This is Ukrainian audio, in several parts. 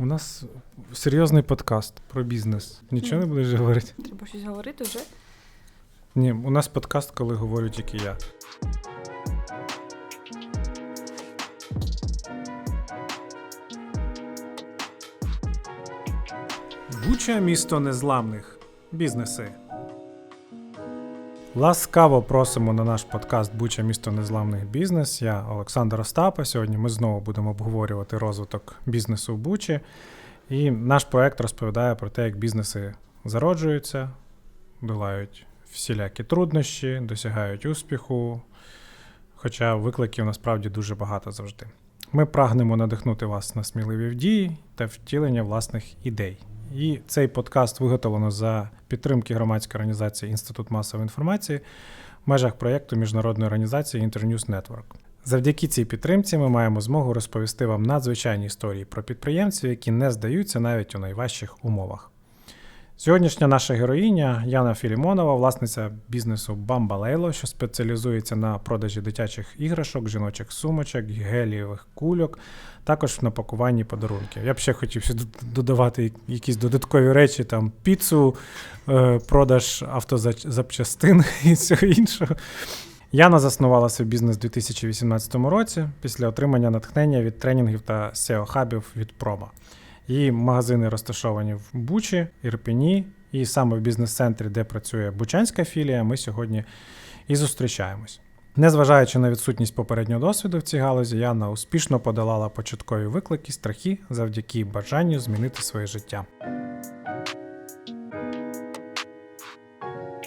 У нас серйозний подкаст про бізнес. Нічого не будеш говорити? Треба щось говорити вже. Ні, у нас подкаст, коли говорю тільки я. Буча місто незламних. Бізнеси. Ласкаво просимо на наш подкаст Буча місто незламних бізнес. Я Олександр Остапа. Сьогодні ми знову будемо обговорювати розвиток бізнесу в Бучі. І наш проект розповідає про те, як бізнеси зароджуються, долають всілякі труднощі, досягають успіху. Хоча викликів насправді дуже багато завжди. Ми прагнемо надихнути вас на сміливі дії та втілення власних ідей. І цей подкаст виготовлено за підтримки громадської організації Інститут масової інформації в межах проєкту міжнародної організації Internews Network. Завдяки цій підтримці ми маємо змогу розповісти вам надзвичайні історії про підприємців, які не здаються навіть у найважчих умовах. Сьогоднішня наша героїня Яна Філімонова, власниця бізнесу Бамбалейло, що спеціалізується на продажі дитячих іграшок, жіночих сумочок, гелієвих кульок, також на пакуванні подарунків. Я б ще хотів додавати якісь додаткові речі, там піцу, е, продаж автозапчастин і всього іншого. Яна заснувала свій бізнес у 2018 році після отримання натхнення від тренінгів та SEO-хабів від Прома. Її магазини розташовані в Бучі, Ірпені, і саме в бізнес-центрі, де працює Бучанська філія, ми сьогодні і зустрічаємось. Незважаючи на відсутність попереднього досвіду в цій галузі, Яна успішно подолала початкові виклики, страхи завдяки бажанню змінити своє життя.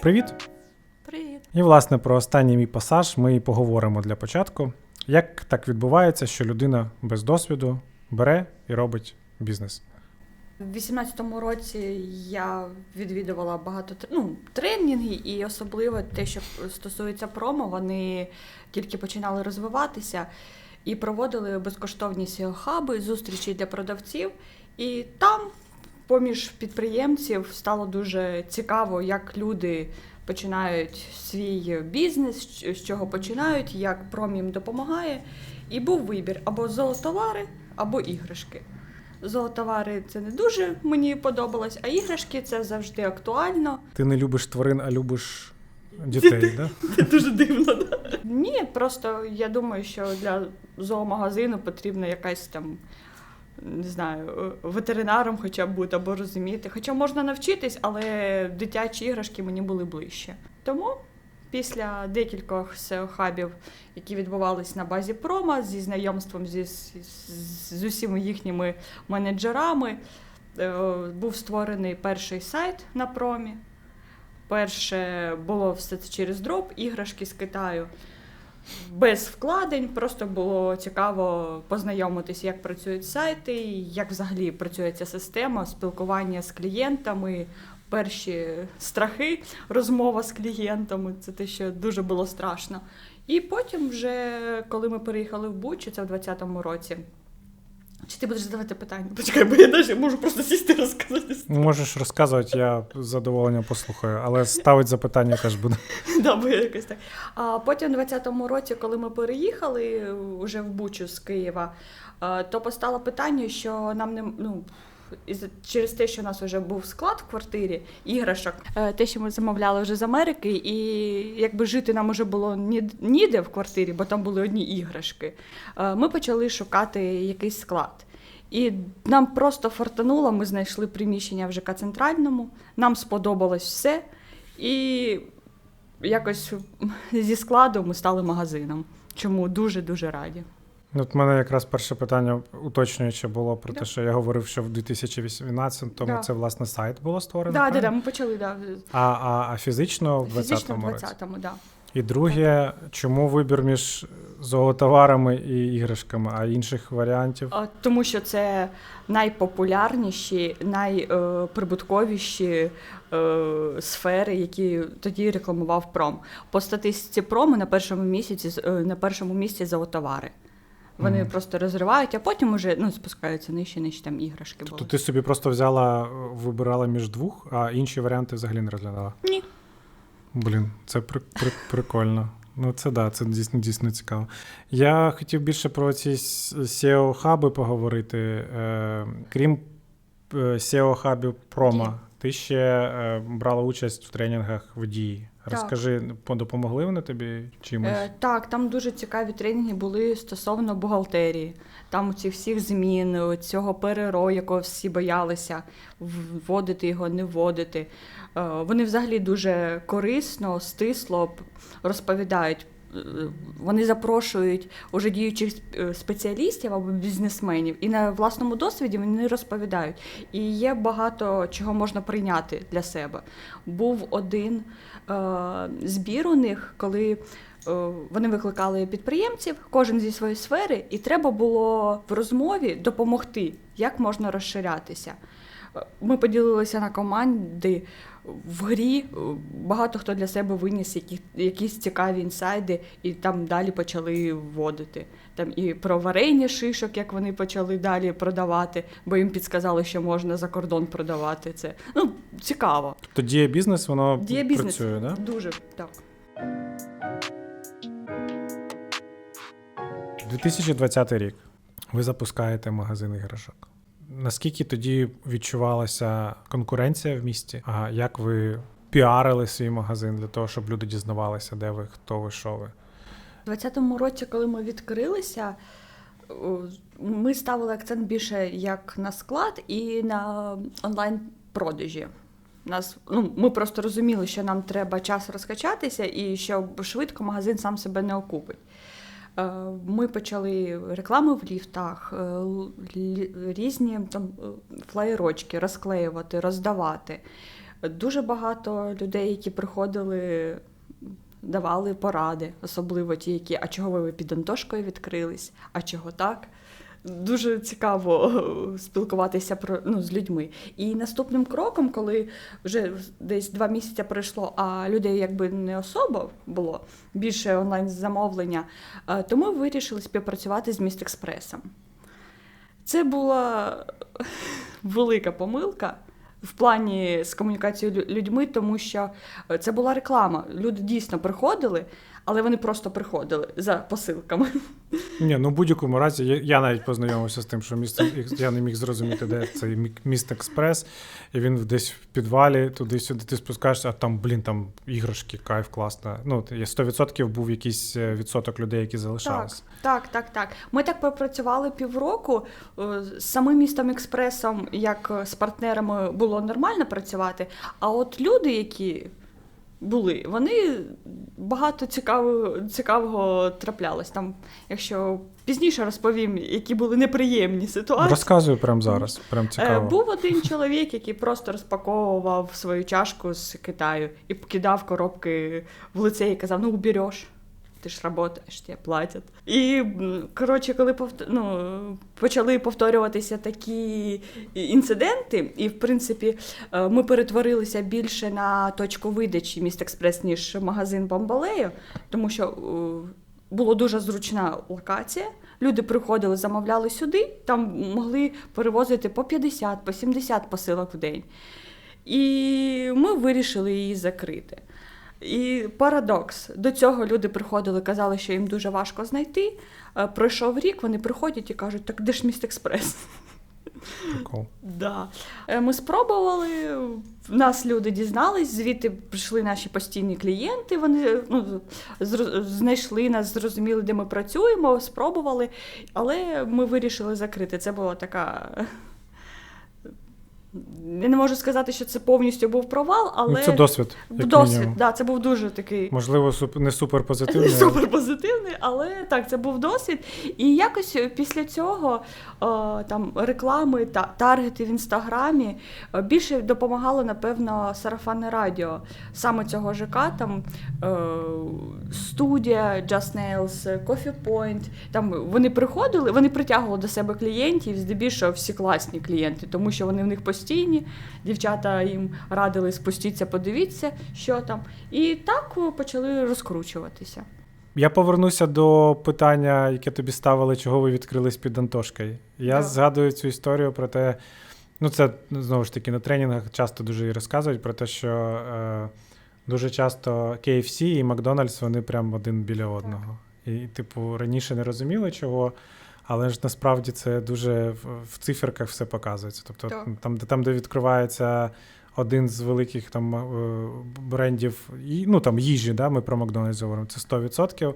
Привіт! Привіт! І, власне, про останній мій пасаж ми і поговоримо для початку. Як так відбувається, що людина без досвіду бере і робить бізнес? У 2018 році я відвідувала багато ну, тренінгів, і особливо те, що стосується промо, вони тільки починали розвиватися і проводили безкоштовні SEO-хаби, зустрічі для продавців. І там, поміж підприємців, стало дуже цікаво, як люди починають свій бізнес, з чого починають, як пром їм допомагає. І був вибір або золотовари, або іграшки. Золотовари це не дуже мені подобалось, а іграшки це завжди актуально. Ти не любиш тварин, а любиш дітей, так? Це дуже дивно. Да? Ні, просто я думаю, що для зоомагазину потрібна якась там. Не знаю, ветеринаром хоча б бути або розуміти. Хоча можна навчитись, але дитячі іграшки мені були ближче. Тому після декількох SEO-хабів, які відбувалися на базі прома, зі знайомством зі, з, з усіма їхніми менеджерами, е, був створений перший сайт на промі. Перше було все це через дроп, іграшки з Китаю. Без вкладень, просто було цікаво познайомитися, як працюють сайти, як взагалі працює ця система, спілкування з клієнтами, перші страхи, розмова з клієнтами. Це те, що дуже було страшно. І потім, вже коли ми переїхали в Бучу, це в 2020 році. Чи ти будеш задавати питання? Почекай, бо я навіть можу просто сісти і розказати. Можеш розказувати, я з задоволенням послухаю, але ставити запитання теж буде. Да, бо якось так. А потім, у 2020 році, коли ми переїхали вже в Бучу з Києва, то постало питання, що нам не ну, через те, що у нас вже був склад в квартирі іграшок, е, те, що ми замовляли вже з Америки, і якби жити нам вже було ніде в квартирі, бо там були одні іграшки. Е, ми почали шукати якийсь склад. І нам просто фартануло, ми знайшли приміщення в ЖК Центральному, нам сподобалось все. І якось зі складу ми стали магазином. Чому дуже-дуже раді. От мене якраз перше питання уточнююче було про да. те, що я говорив, що в 2018-му да. це власне сайт було створено. Так, да, да, ми почали, да. А а, а фізично в 20-му Фізично в 20-му, да. І друге, чому вибір між золотоварами і іграшками, а інших варіантів? Тому що це найпопулярніші, найприбутковіші е, сфери, які тоді рекламував пром. По статистиці прому на першому місяці е, на першому місці золотовари. Вони mm. просто розривають, а потім уже ну, спускаються нижче, нижче там іграшки. Тобто були. ти собі просто взяла, вибирала між двох, а інші варіанти взагалі не розглядала? Ні. Блін, це при, при, прикольно. Ну, це да, це дійсно дійсно цікаво. Я хотів більше про ці SEO-хаби поговорити. Е, Крім е, SEO-хабів промо, Дії. ти ще е, брала участь в тренінгах в дії. Розкажи, по- допомогли вони тобі чимось? Е, так, там дуже цікаві тренінги були стосовно бухгалтерії. Там у цих всіх змін, цього переро, якого всі боялися, вводити його, не вводити. Е, вони взагалі дуже корисно, стисло розповідають. Вони запрошують уже діючих е, спеціалістів або бізнесменів, і на власному досвіді вони розповідають. І є багато чого можна прийняти для себе. Був один е, збір у них, коли е, вони викликали підприємців, кожен зі своєї сфери, і треба було в розмові допомогти, як можна розширятися. Ми поділилися на команди. В грі е, багато хто для себе виніс які, якісь цікаві інсайди, і там далі почали вводити. Там і про варення шишок, як вони почали далі продавати, бо їм підсказали, що можна за кордон продавати це. Ну, цікаво. То діє бізнес, воно Діє бізнес. працює, да? Дуже так. 2020 рік. Ви запускаєте магазин іграшок. Наскільки тоді відчувалася конкуренція в місті? А як ви піарили свій магазин для того, щоб люди дізнавалися, де ви, хто ви, що ви? У 2020 році, коли ми відкрилися, ми ставили акцент більше як на склад і на онлайн-продажі. Нас, ну, ми просто розуміли, що нам треба час розкачатися і що швидко магазин сам себе не окупить. Е, Ми почали реклами в ліфтах, е, різні там е, флаєрочки розклеювати, роздавати. Дуже багато людей, які приходили, давали поради, особливо ті, які а чого ви під Антошкою відкрились, а чого так. Дуже цікаво е, спілкуватися про ну, з людьми. І наступним кроком, коли вже десь два місяці пройшло, а людей якби не особо було більше онлайн замовлення, е, то ми вирішили співпрацювати з Міст Експресом. Це була велика помилка в плані з комунікацією людьми, тому що е, це була реклама. Люди дійсно приходили, але вони просто приходили за посилками. Ні, ну в будь-якому разі я, я навіть познайомився з тим, що місто я не міг зрозуміти, де цей міст експрес, і він десь в підвалі, туди-сюди ти спускаєшся, а там, блін, там іграшки, кайф, класно. Ну, є 100% був якийсь е, відсоток людей, які залишалися. Так, так, так. Ми так попрацювали півроку. Е, З самим містом експресом, як е, з партнерами, було нормально працювати. А от люди, які були, вони багато цікавого, цікавого траплялось. Там, якщо пізніше розповім, які були неприємні ситуації. Розказую прямо зараз, прям Е, цікаво. Був один чоловік, який просто розпаковував свою чашку з Китаю і кидав коробки в лице і казав: ну убереш. Ти ж працюєш, тебе платять. І коротше, коли повт... ну, почали повторюватися такі інциденти, і в принципі е, ми перетворилися більше на точку видачі міст експрес, ніж магазин Бамбалею, тому що е, була дуже зручна локація. Люди приходили, замовляли сюди, там могли перевозити по 50, по 70 посилок в день. І ми вирішили її закрити. І парадокс. До цього люди приходили, казали, що їм дуже важко знайти. Е, Пройшов рік, вони приходять і кажуть, так де ж міст експрес? Прикол. Да. Е, Ми спробували, нас люди дізнались, звідти прийшли наші постійні клієнти. Вони ну, знайшли нас, зрозуміли, де ми працюємо, спробували, але ми вирішили закрити. Це була така. Я не можу сказати, що це повністю був провал, але Ну, це досвід. Як досвід. мінімум. Да, це був дуже такий Можливо, не супер позитивний. але- Супер позитивний, але так, це був досвід. І якось після цього е, там реклами та таргети в інстаграмі е, більше допомагало, напевно, сарафанне радіо. Саме цього ЖК, там е, студія Just Nails, Coffee Point. Там вони приходили, вони притягували до себе клієнтів, здебільшого всі класні клієнти, тому що вони в них постійні. Дівчата їм радили спустіться, подивіться, що там. І так почали розкручуватися. Я повернуся до питання, яке тобі ставили, чого ви відкрились під Антошкою. Я Так. згадую цю історію про те, ну це ну, знову ж таки на тренінгах часто дуже і розказують про те, що е, дуже часто KFC і Макдональдс вони прям один біля одного. І, типу, раніше не розуміли чого. Але ж насправді це дуже в, циферках все показується. Тобто, Так. там, де там, де відкривається один з великих там е, брендів, і- ну там їжі, да, ми про Макдональдс говоримо, це 100%.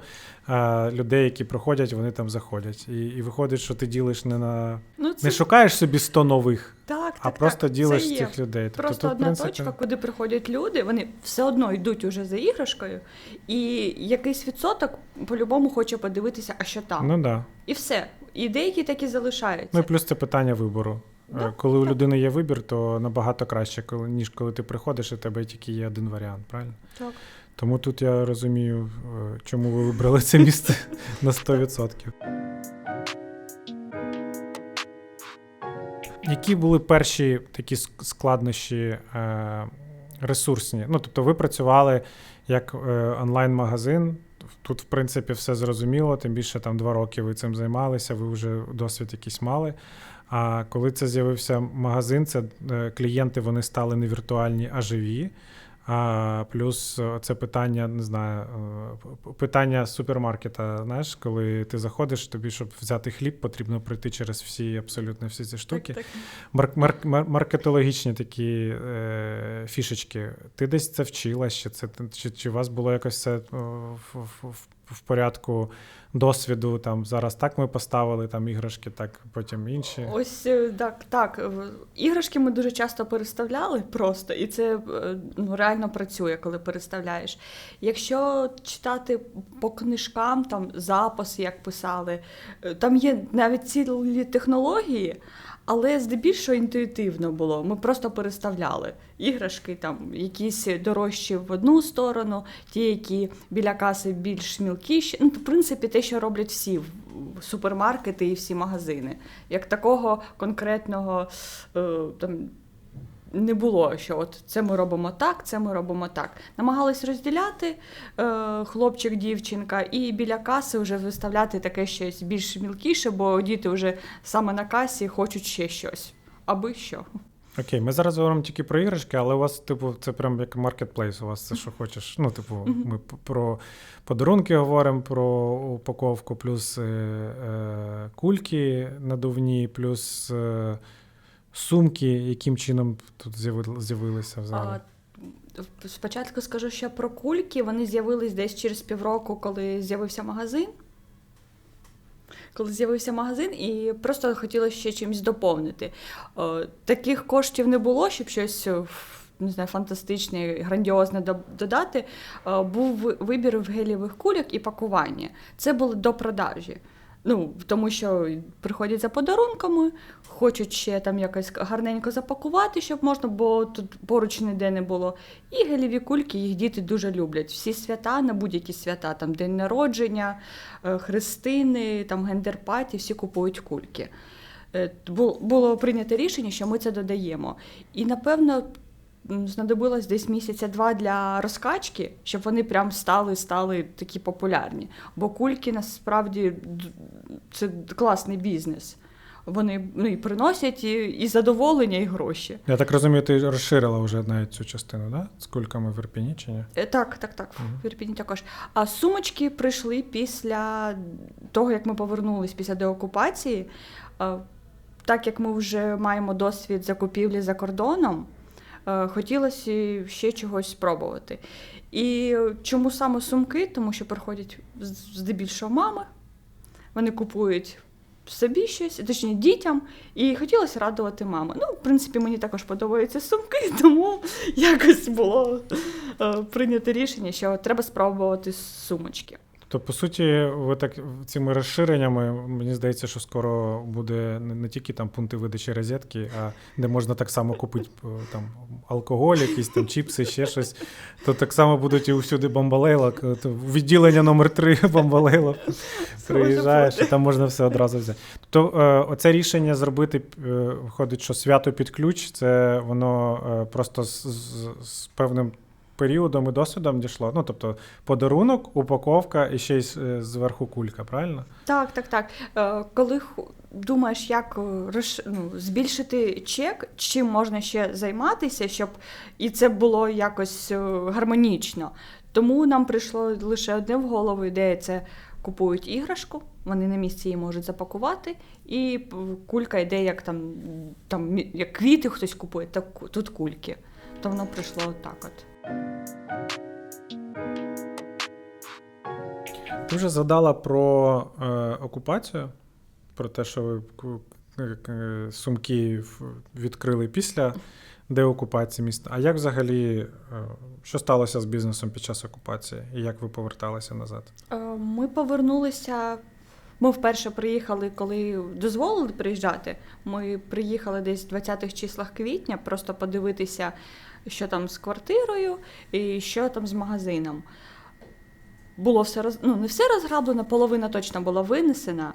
А людей, які проходять, вони там заходять. І, і виходить, що ти ділиш не на Ну, це не шукаєш собі 100 нових, так, а так, просто так, ділиш це є. цих людей. Тобто, Просто тут, одна принципі, точка, куди приходять люди, вони все одно йдуть уже за іграшкою, і якийсь відсоток по-любому хоче подивитися, а що там. Ну да. І все. І деякі так і залишаються. Ну і плюс це питання вибору. Да, Е, Коли у так. людини є вибір, то набагато краще, коли, ніж коли ти приходиш, і в тебе тільки є один варіант, правильно? Так. Тому тут я розумію, е, чому ви вибрали це місце на 100%. Які були перші такі ск- складнощі е, ресурсні? Ну, тобто, ви працювали як онлайн-магазин. Тут, в принципі, все зрозуміло, тим більше там два роки ви цим займалися, ви вже досвід якийсь мали. А коли це з'явився магазин, це е, клієнти вони стали не віртуальні, а живі. А плюс е, це питання, не знаю, е, питання супермаркета. Знаєш, коли ти заходиш, тобі, щоб взяти хліб, потрібно пройти через всі абсолютно всі ці штуки. Так, так. Мар- мар- мар- маркетологічні такі е, фішечки. Ти десь це вчила, чи, це, чи, чи у вас було якось е, в, в, в, в порядку досвіду? Там зараз так ми поставили там іграшки, так потім інші. Ось е, так, так. Іграшки ми дуже часто переставляли просто, і це е, ну, реально працює, коли переставляєш. Якщо читати по книжкам, там запис, як писали, е, там є навіть цілі технології, але здебільшого інтуїтивно було. Ми просто переставляли іграшки, там якісь дорожчі в одну сторону, ті, які біля каси більш мілкіші. Ну, в принципі, те, що роблять всі супермаркети і всі магазини. Як такого конкретного е, там. Не було, що от це ми робимо так, це ми робимо так. Намагались розділяти е, хлопчик, дівчинка, і біля каси вже виставляти таке щось більш мілкіше, бо діти вже саме на касі хочуть ще щось. Аби що. Окей, ми зараз говоримо тільки про іграшки, але у вас, типу, це прям як маркетплейс, у вас це що хочеш. Ну, типу, ми про подарунки говоримо, про упаковку, плюс е, е, кульки надувні, плюс е, сумки, яким чином тут з'явилися взагалі. Спочатку скажу ще про кульки. Вони з'явились десь через півроку, коли з'явився магазин. Коли з'явився магазин, і просто хотілося ще чимось доповнити. Таких коштів не було, щоб щось е, не знаю, фантастичне, грандіозне додати. Е, Був вибір в гелєвих кульок і пакування. Це було до продажі. Ну, тому що приходять за подарунками, хочуть ще там якось гарненько запакувати, щоб можна, бо тут поруч ніде не було. І гелєві кульки їх діти дуже люблять. Всі свята на будь-які свята, там день народження, е, хрестини, там гендерпаті, всі купують кульки. Е, Було прийнято рішення, що ми це додаємо. І напевно. Знадобилось десь місяця два для розкачки, щоб вони прям стали стали такі популярні. Бо кульки насправді це класний бізнес. Вони ну, і приносять і, і задоволення, і гроші. Я так розумію, ти розширила вже навіть цю частину, да? З кульками в Ірпіні чи ні? Е, Так, так, так, Мгм. в Ірпіні також. А сумочки прийшли після того, як ми повернулись після деокупації. Е, Так як ми вже маємо досвід закупівлі за кордоном, хотілося ще чогось спробувати. І чому саме сумки? Тому що приходять здебільшого мами, вони купують собі щось, точніше дітям, і хотілося радувати маму. Ну, в принципі, мені також подобаються сумки, тому якось було е, прийнято рішення, що треба спробувати сумочки. То, по суті, ви так цими розширеннями, мені здається, що скоро буде не, тільки там пункти видачі розетки, а де можна так само купити е, там алкоголь, якісь там чіпси, ще щось. То так само будуть і усюди бомбалейлок. е, відділення номер 3 бомбалейлок. Приїжджаєш, і там можна все одразу взяти. Тобто, оце рішення зробити, виходить, що свято під ключ, це воно просто з, з, з певним періодом і досвідом дійшло. Ну, тобто, подарунок, упаковка і ще й е, зверху кулька, правильно? Так, так, так. Е, Коли думаєш, як е, ну, збільшити чек, чим можна ще займатися, щоб і це було якось гармонічно. Тому нам прийшло лише одне в голову ідея це купують іграшку, вони на місці її можуть запакувати, і кулька йде як там, там як квіти хтось купує, так тут кульки. То воно прийшло так от. Ти вже згадала про е, окупацію, про те, що ви е, е, сумки відкрили після деокупації міста. А як взагалі, е, що сталося з бізнесом під час окупації? І як ви поверталися назад? Е, Ми повернулися. Ми вперше приїхали, коли дозволили приїжджати. Ми приїхали десь в 20-х числах квітня, просто подивитися, що там з квартирою і що там з магазином. Було все роз... ну, не все розграблено, половина точно була винесена,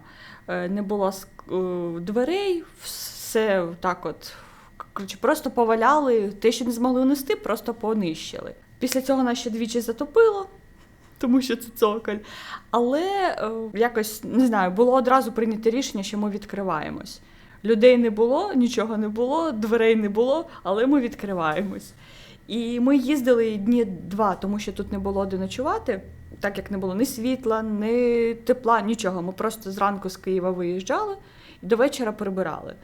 е, не було е, дверей, все так от. Коротше, просто поваляли, те, що не змогли унести, просто понищили. Після цього нас ще двічі затопило, тому що це цоколь. Але е, якось не знаю, було одразу прийнято рішення, що ми відкриваємось. Людей не було, нічого не було, дверей не було, але ми відкриваємось. І ми їздили дні два, тому що тут не було де ночувати, так як не було ні світла, ні тепла, нічого. Ми просто зранку з Києва виїжджали і до вечора прибирали.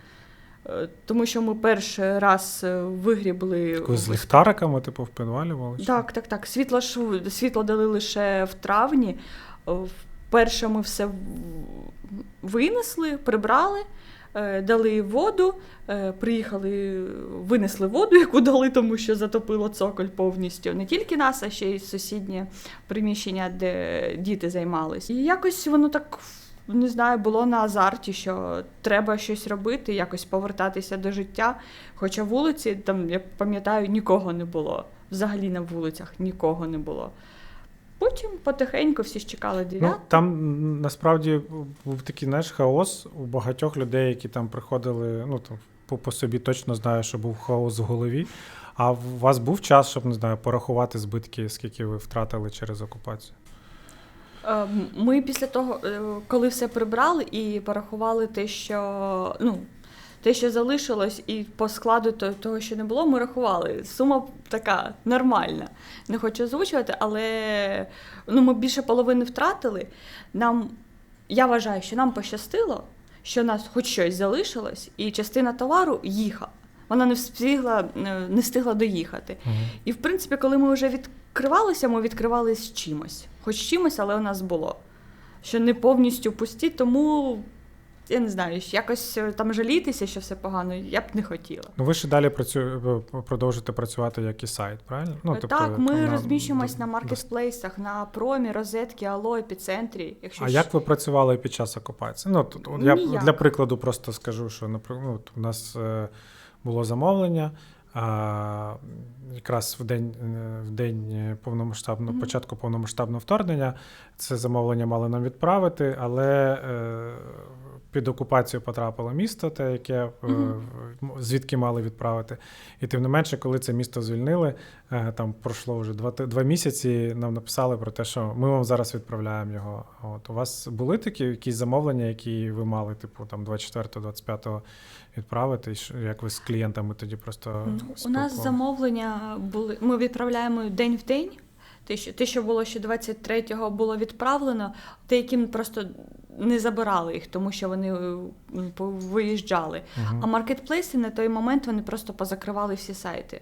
Е, Тому що ми перший раз е, вигрібли. З ліхтариками, типу, в підвалі були? чи? Так, так, так. Світло ж світло дали лише в травні. Е, Вперше ми все винесли, прибрали, дали воду, е, приїхали, винесли воду, яку дали, тому що затопило цоколь повністю. Не тільки нас, а ще й сусіднє приміщення, де діти займались. І якось воно так. Не знаю, було на азарті, що треба щось робити, якось повертатися до життя. Хоча вулиці, там, я пам'ятаю, нікого не було. Взагалі на вулицях нікого не було. Потім потихеньку всі ж чекали Ну, там насправді був такий знаєш, хаос у багатьох людей, які там приходили. Ну там по, по собі точно знаю, що був хаос в голові. А у вас був час, щоб не знаю, порахувати збитки, скільки ви втратили через окупацію? Е, Ми після того, е, коли все прибрали і порахували те, що ну, те, що залишилось, і по складу то- того, що не було, ми рахували. Сума така нормальна. Не хочу озвучувати, але ну, ми більше половини втратили. Нам, я вважаю, що нам пощастило, що нас хоч щось залишилось, і частина товару їхала. Вона не встигла, е, не встигла доїхати. І в принципі, коли ми вже відкривалися, ми відкривалися з чимось. Хоч чимось, але у нас було. Що не повністю пусті, тому я не знаю, якось е, там жалітися, що все погано, я б не хотіла. Ну ви ще далі працю... продовжите працювати як і сайт, правильно? Ну, Е, так, ми на- розміщуємось на маркетплейсах, на промі, розетки, ало, епіцентрі. Якщо А щ- як ви працювали під час окупації? Ну, тут, я Ніяк. для прикладу просто скажу, що ну, у нас е, було замовлення. А, якраз в день, в день повномасштабного Мгм. початку повномасштабного вторгнення це замовлення мали нам відправити, але е, під окупацію потрапило місто, те, яке Мгм. звідки мали відправити. І тим не менше, коли це місто звільнили, е, там пройшло вже два, два місяці. Нам написали про те, що ми вам зараз відправляємо його. От у вас були такі якісь замовлення, які ви мали, типу там 24-25 відправити? І як ви з клієнтами тоді просто Ну, у нас замовлення були. Ми відправляємо день в день. Те, що, те, що було ще 23-го, було відправлено, те, яким просто не забирали їх, тому що вони е, виїжджали. Мгм. А маркетплейси на той момент вони просто позакривали всі сайти.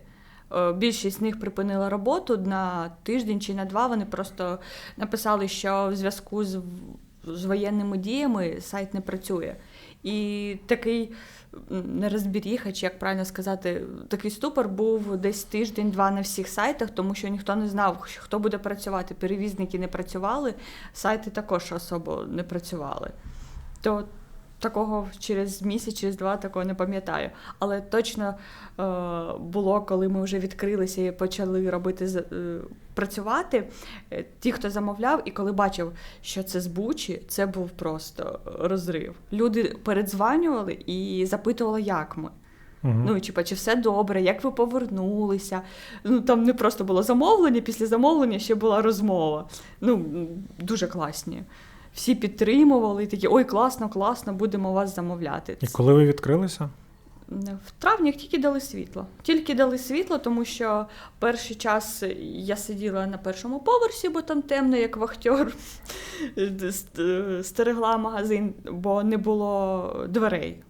Е, Більшість з них припинила роботу на тиждень чи на два. Вони просто написали, що в зв'язку з, з воєнними діями сайт не працює. І такий нерозбіріха, чи як правильно сказати, такий ступор був десь тиждень-два на всіх сайтах, тому що ніхто не знав, хто буде працювати. Перевізники не працювали, сайти також особо не працювали. То такого через місяць, через два такого не пам'ятаю. Але точно е, було, коли ми вже відкрилися і почали робити е, працювати. е, Ті, хто замовляв, і коли бачив, що це з Бучі, це був просто розрив. Люди передзванювали і запитували, як ми. Ну, типа, чи все добре, як ви повернулися. Ну, там не просто було замовлення, після замовлення ще була розмова. Ну, дуже класні. Всі підтримували, і такі, ой, класно, класно, будемо вас замовляти. І коли ви відкрилися? В травні тільки дали світло. Тільки дали світло, тому що перший час я сиділа на першому поверсі, бо там темно, як вахтер, стерегла магазин, бо не було дверей.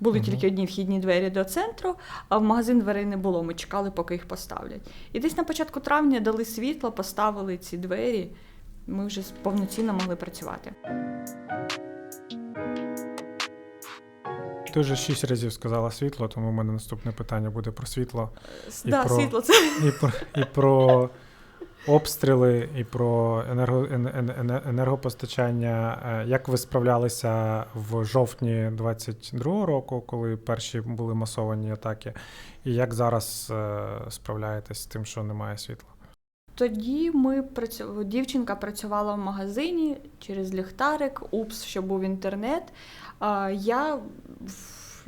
Були Мгм. тільки одні вхідні двері до центру, а в магазин дверей не було. Ми чекали, поки їх поставлять. І десь на початку травня дали світло, поставили ці двері. Ми вже повноцінно могли працювати. Ти вже шість разів сказала світло, тому в мене наступне питання буде про світло. І Да, про- світло це І про, і про обстріли, і про енерго, ен- ен- ен- енергопостачання. Е, Як ви справлялися в жовтні 22-го року, коли перші були масовані атаки? І як зараз е, справляєтесь з тим, що немає світла? Тоді ми працю... дівчинка працювала в магазині через ліхтарик, упс, що був інтернет. А я в,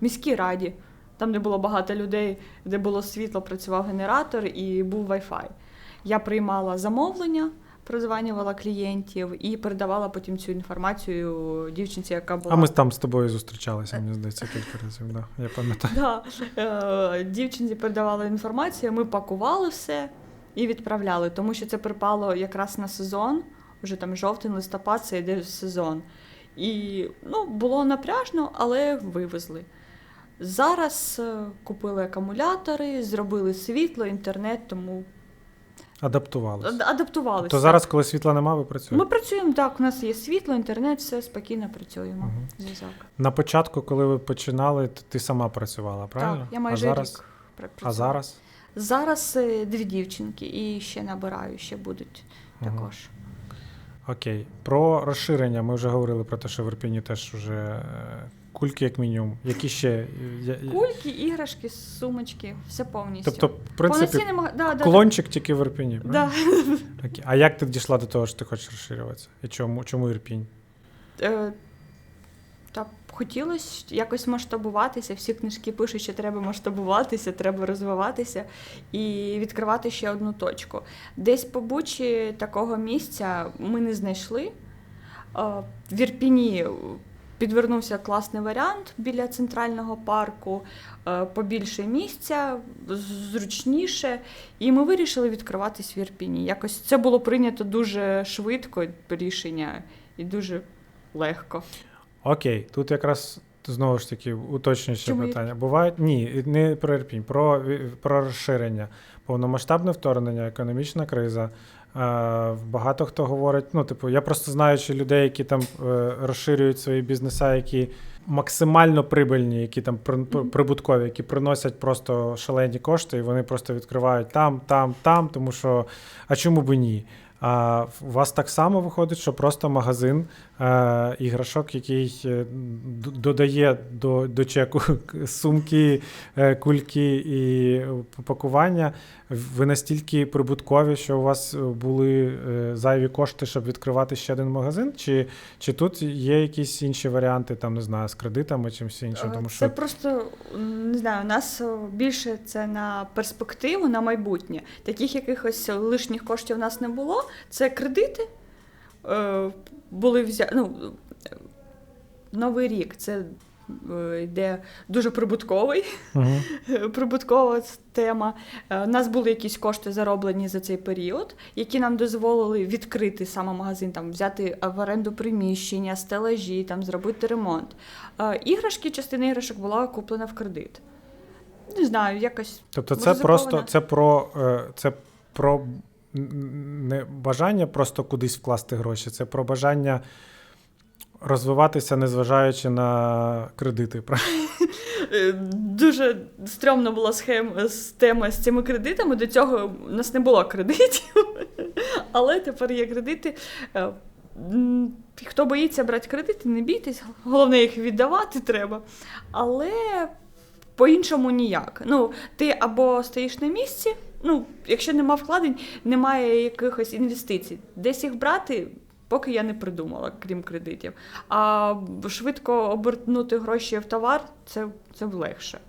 міській раді, там, де було багато людей, де було світло, працював генератор і був Wi-Fi. Я приймала замовлення, прозванювала клієнтів і передавала потім цю інформацію дівчинці, яка була. А ми там з тобою зустрічалися, мені здається, кілька разів. Да, я пам'ятаю. Да. Е, Дівчинці передавали інформацію, ми пакували все і відправляли, тому що це припало якраз на сезон, вже там жовтень, листопад, це йде сезон. І ну, було напряжно, але вивезли. Зараз е, купили акумулятори, зробили світло, інтернет, тому Адаптувалися. адаптувалися. То зараз, коли світла нема, ви працюєте? Ми працюємо так, у нас є світло, інтернет, все спокійно працюємо. Зв'язок. На початку, коли ви починали, т- ти сама працювала, правильно? Так, я майже а зараз? рік пр- А зараз? Зараз е, дві дівчинки і ще набираю, ще будуть Мгм. також. Окей. Про розширення ми вже говорили про те, що в Ірпіні теж вже е, кульки, як мінімум. Які ще. е, Кульки, іграшки, сумочки, все повністю. Тобто, в принципі, Повноцінний да, да, клончик тільки в Ірпіні. да. Окей. А як ти дійшла до того, що ти хочеш розширюватися? І чому, чому Ірпінь? Е, Та хотілося якось масштабуватися. Всі книжки пишуть, що треба масштабуватися, треба розвиватися і відкривати ще одну точку. Десь по Бучі такого місця ми не знайшли. Е, В Ірпіні підвернувся класний варіант біля центрального парку, е, побільше місця, зручніше. І ми вирішили відкриватись в Ірпіні. Якось це було прийнято дуже швидко рішення і дуже легко. Окей, тут якраз знову ж таки уточнююче Чому питання. Бувають ні, не про Ірпінь, про, про розширення. Повномасштабне вторгнення, економічна криза. Е, Багато хто говорить, ну, типу, я просто знаю, що людей, які там е, розширюють свої бізнеса, які максимально прибильні, які там прибуткові, які приносять просто шалені кошти, і вони просто відкривають там, там, там, тому що а чому би ні? А у вас так само виходить, що просто магазин е, іграшок, який е, додає до, до чеку сумки, е, кульки і пакування. Ви настільки прибуткові, що у вас були е, зайві кошти, щоб відкривати ще один магазин? Чи, чи тут є якісь інші варіанти, там не знаю, з кредитами чи всім іншим? Тому Е, Це просто не знаю, у нас е, більше це на перспективу, на майбутнє. Таких якихось лишніх коштів у нас не було. Це кредити. Е, були взя... ну, Новий рік це е, йде дуже прибутковий. Мгм. прибуткова тема. Е, У нас були якісь кошти зароблені за цей період, які нам дозволили відкрити саме магазин, там взяти в оренду приміщення, стелажі, там зробити ремонт. Іграшки, частина іграшок була куплена в кредит. Не знаю, якось Тобто це просто це про це про не бажання просто кудись вкласти гроші, це про бажання розвиватися, незважаючи на кредити. Е, Дуже стрьомна була схема з тема з цими кредитами. До цього у нас не було кредитів, але тепер є кредити. Е, Хто боїться брати кредити, не бійтесь, головне їх віддавати треба. Але по-іншому ніяк. Ну, ти або стоїш на місці, ну, якщо нема вкладень, немає якихось інвестицій. Десь їх брати Поки я не придумала, крім кредитів. А швидко обернути гроші в товар це, це легше.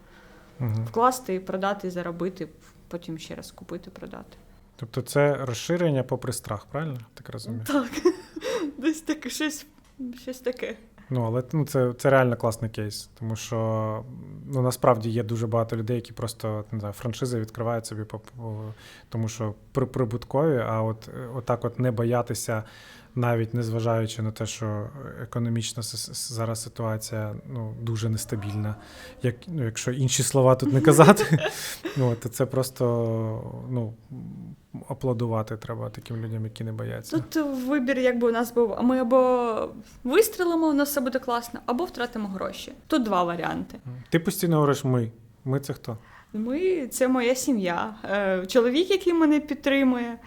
Угу. Вкласти, продати, заробити, потім ще раз купити, продати. Тобто це розширення попри страх, правильно? Так розумію? Так, десь таке щось, щось таке. Ну, але ну, це, це реально класний кейс, тому що ну, насправді є дуже багато людей, які просто не знаю, франшизи відкривають собі, по, тому що при, прибуткові, а от отак от не боятися, навіть незважаючи на те, що економічна зараз ситуація ну, дуже нестабільна. Як, ну, якщо інші слова тут не казати, ну, то це просто ну, аплодувати треба таким людям, які не бояться. Тут вибір, якби у нас був, а ми або вистрілимо, у нас все буде класно, або втратимо гроші. Тут два варіанти. Ти постійно говориш ми. Ми це хто? Ми це моя сім'я, е, чоловік, який мене підтримує,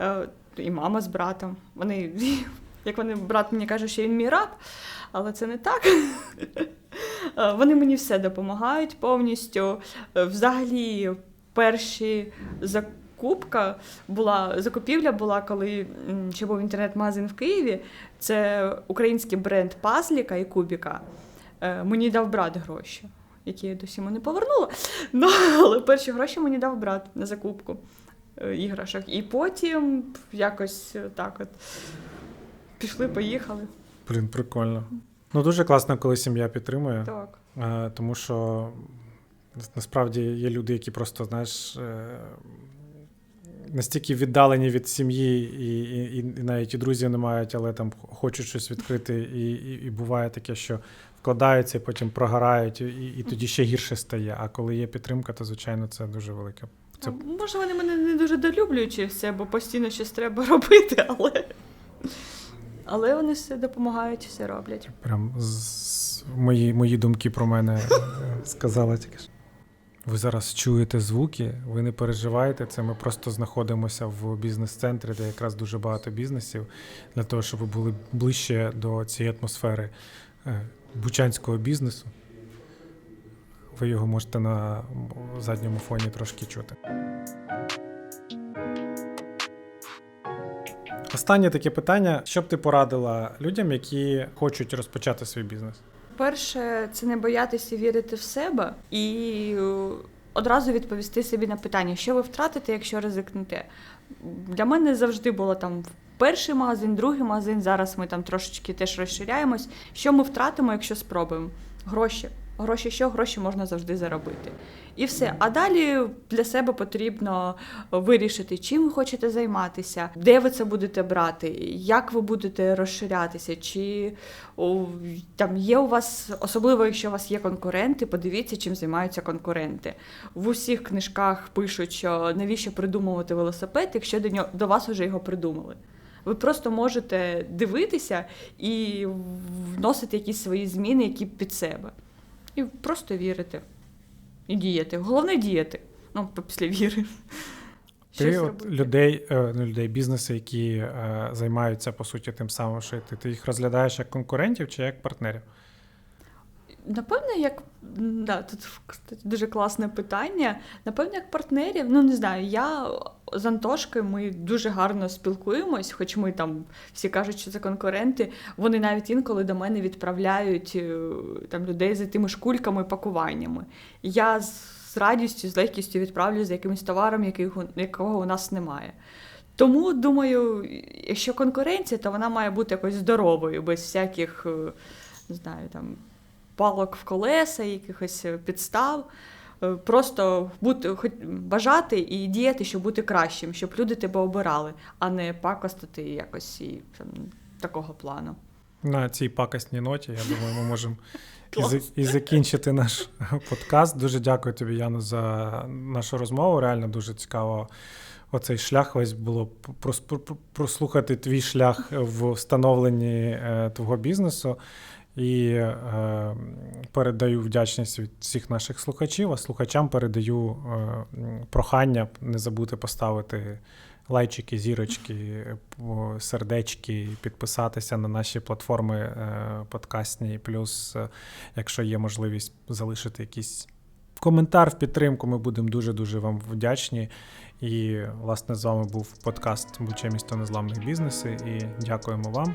е, і мама з братом. Вони, як вони, брат мені каже, що він мій раб, але це не так. Е, Вони мені все допомагають повністю. Взагалі, перші закупка була закупівля була, коли ще був інтернет-магазин в Києві. Це український бренд Пазліка і Кубіка. Е, Мені дав брат гроші, які я досі не повернула. Ну, але перші гроші мені дав брат на закупку е, іграшок. І потім якось так от пішли, поїхали. Блін, прикольно. Ну, дуже класно, коли сім'я підтримує, Так. е, тому що насправді є люди, які просто, знаєш, настільки віддалені від сім'ї, і, і, і навіть і друзів не мають, але там хочуть щось відкрити, і, і, і буває таке, що вкладаються і потім прогорають, і, і тоді ще гірше стає. А коли є підтримка, то звичайно це дуже велике. Це Може, вони мене не дуже долюблюють через це, бо постійно щось треба робити, але. Але вони все допомагають, все роблять. Прям з... мої, мої думки про мене е, сказала тільки що. Ви зараз чуєте звуки, ви не переживайте. Це ми просто знаходимося в бізнес-центрі, де якраз дуже багато бізнесів, для того, щоб ви були ближче до цієї атмосфери е, бучанського бізнесу. Ви його можете на задньому фоні трошки чути. Останнє таке питання: що б ти порадила людям, які хочуть розпочати свій бізнес? Перше, це не боятися вірити в себе і е, одразу відповісти собі на питання, що ви втратите, якщо ризикнете. Для мене завжди було там перший магазин, другий магазин. Зараз ми там трошечки теж розширяємось. Що ми втратимо, якщо спробуємо? Гроші. Гроші що? Гроші можна завжди заробити. І все. А далі для себе потрібно вирішити, чим ви хочете займатися, де ви це будете брати, як ви будете розширятися, чи о, там є у вас, особливо якщо у вас є конкуренти, подивіться, чим займаються конкуренти. В усіх книжках пишуть, що навіщо придумувати велосипед, якщо до нього до вас вже його придумали. Ви просто можете дивитися і вносити якісь свої зміни, які під себе. І просто вірити. І діяти. Головне діяти. Ну, після віри. Ти Щось от людей, е, не людей, бізнеси, які е, займаються по суті тим самим, що ти, ти їх розглядаєш як конкурентів чи як партнерів? Напевно, як да, тут кстати, дуже класне питання. Напевно, як партнерів, ну не знаю, я з Антошкою ми дуже гарно спілкуємось, хоч ми там всі кажуть, що це конкуренти. Вони навіть інколи до мене відправляють е, там людей за тими шкульками, пакуваннями. Я з радістю, з легкістю відправлю за якимось товаром, яких, якого у нас немає. Тому думаю, якщо конкуренція, то вона має бути якось здоровою, без всяких, е, не знаю, там палок в колеса, якихось е, підстав. Е, Просто бути, хоч бажати і діяти, щоб бути кращим, щоб люди тебе обирали, а не пакостити якось і там, такого плану. На цій пакосній ноті, я думаю, ми можемо і, і закінчити наш подкаст. Дуже дякую тобі, Яно, за нашу розмову. Реально дуже цікаво. Оцей шлях весь було прослухати твій шлях в встановленні е, твого бізнесу. І е, передаю вдячність від всіх наших слухачів, а слухачам передаю е, прохання не забути поставити лайчики, зірочки, сердечки, підписатися на наші платформи е, подкастні. Плюс, е, якщо є можливість залишити якийсь коментар в підтримку. Ми будемо дуже дуже вам вдячні. І, власне, з вами був подкаст Буче місто незламних бізнесів. І дякуємо вам.